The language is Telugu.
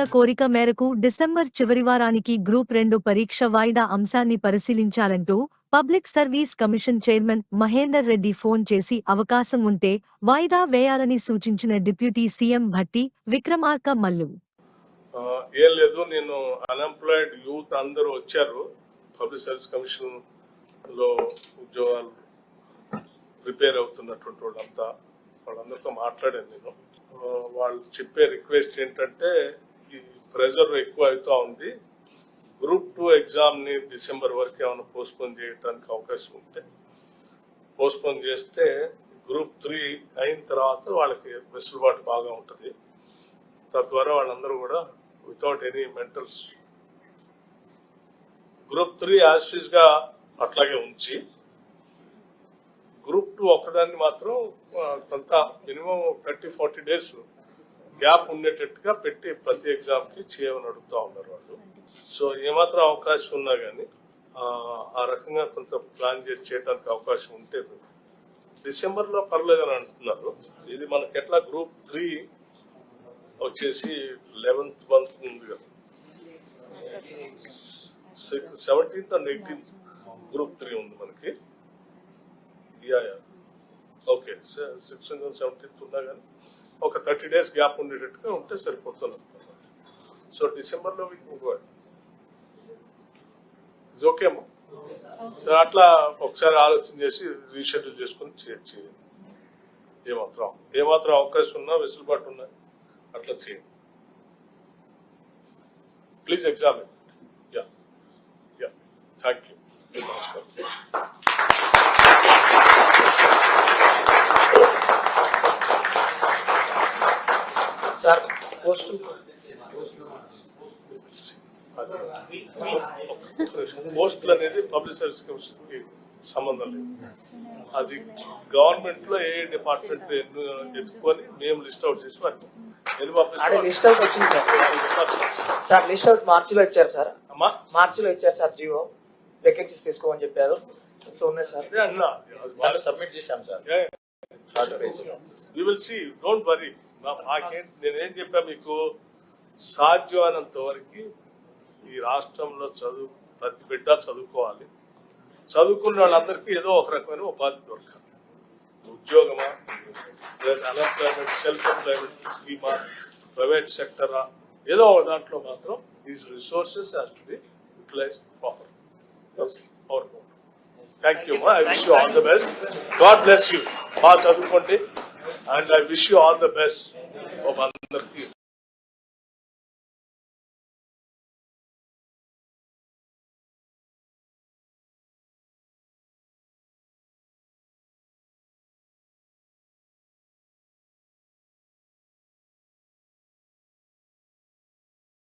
విద్యార్థుల కోరిక మేరకు డిసెంబర్ చివరి వారానికి గ్రూప్ రెండు పరీక్ష వాయిదా అంశాన్ని పరిశీలించాలంటూ public service commission chairman Mahender Reddy phone చేసి అవకాశం ఉంటే వాయిదా వేయాలని సూచించిన డిప్యూటీ సీఎం భట్టి విక్రమార్క మల్లు. ఏం లేదు నేను అన్ఎంప్లాయిడ్ యూత్ అందరూ వచ్చారు. పబ్లిక్ సర్వీస్ కమిషన్లో ఉద్యోగాలు ప్రిపేర్ అవుతున్నటువంటి వాళ్ళంతా వాళ్ళందరితో మాట్లాడాను నేను. వాళ్ళు చెప్పే రిక్వెస్ట్ ఏంటంటే ప్రెజర్ ఎక్కువ అవుతా ఉంది. గ్రూప్ టూ ఎగ్జామ్ని డిసెంబర్ వరకు ఏమైనా పోస్ట్పోన్ చేయడానికి అవకాశం ఉంటే పోస్ట్పోన్ చేస్తే గ్రూప్ త్రీ అయిన తర్వాత వాళ్ళకి వెసులుబాటు బాగా ఉంటుంది. తద్వారా వాళ్ళందరూ కూడా వితౌట్ ఎనీ మెంటల్స్ గ్రూప్ త్రీ యాసిస్గా అట్లాగే ఉంచి గ్రూప్ టూ ఒక్కదాన్ని మాత్రం కొంత minimum thirty forty days gap ఉండేటట్టుగా పెట్టి ప్రతి ఎగ్జామ్కి చేయమని అడుగుతా ఉన్నారు వాళ్ళు. సో ఏమాత్రం అవకాశం ఉన్నా గానీ ఆ, రకంగా కొంత ప్లాన్ చేసి చేయడానికి అవకాశం ఉంటే డిసెంబర్లో పర్లేదని అంటున్నారు. ఇది మనకి ఎట్లా గ్రూప్ త్రీ వచ్చేసి లెవెన్త్ మంత్ ఉంది కదా. Seventeenth and eighteenth group three ఉంది మనకి. Yeah yeah okay sixteenth and seventeenth ఉన్నా కానీ ఒక థర్టీ డేస్ గ్యాప్ ఉండేటట్టుగా ఉంటే సరిపోతుంది సో డిసెంబర్లో ఇది ఓకే సో అట్లా ఒకసారి ఆలోచన చేసి రీషెడ్యూల్ చేసుకుని చేయండి ఏమాత్రం ఏమాత్రం అవకాశం ఉన్నా వెసులుబాటు ఉన్నా అట్లా చేయండి. Please examine yeah yeah thank you నమస్కారం సార్ పోస్ట్ పోస్టులు అనేది పబ్లిక్ సర్వీస్ కమిషన్కి సంబంధం లేదు. అది గవర్నమెంట్లో ఏ డిపార్ట్మెంట్ ఎత్తుకొని మేము లిస్ట్ అవుట్ చేసి లిస్ట్ అవుట్ వచ్చింది సార్. సార్ లిస్ట్ అవుట్ మార్చిలో ఇచ్చారు సార్. అమ్మా? మార్చిలో ఇచ్చారు సార్ జియో. వేకెన్సీస్ తీసుకోమని చెప్పారు. ఉన్నాయి సార్. సబ్మిట్ చేశాం sir. You will see don't worry మాకేం నేనేం చెప్పా మీకు? సాధ్యమైనంత వరకు ఈ రాష్ట్రంలో చదువు ప్రతి బిడ్డ చదువుకోవాలి. చదువుకున్న వాళ్ళందరికీ ఏదో ఒక రకమైన ఉపాధి దొరకాలి. ఉద్యోగమా లేదా అన్ఎంప్లాయ్మెంట్ సెల్ఫ్ ఎంప్లాయ్మెంట్ స్కీమా ప్రైవేట్ సెక్టరా ఏదో ఒక దాంట్లో మాత్రం these resources has to be utilize proper thank you I wish you all the best God bless you బాగా చదువుకోండి. and I wish you all the best of Andarki.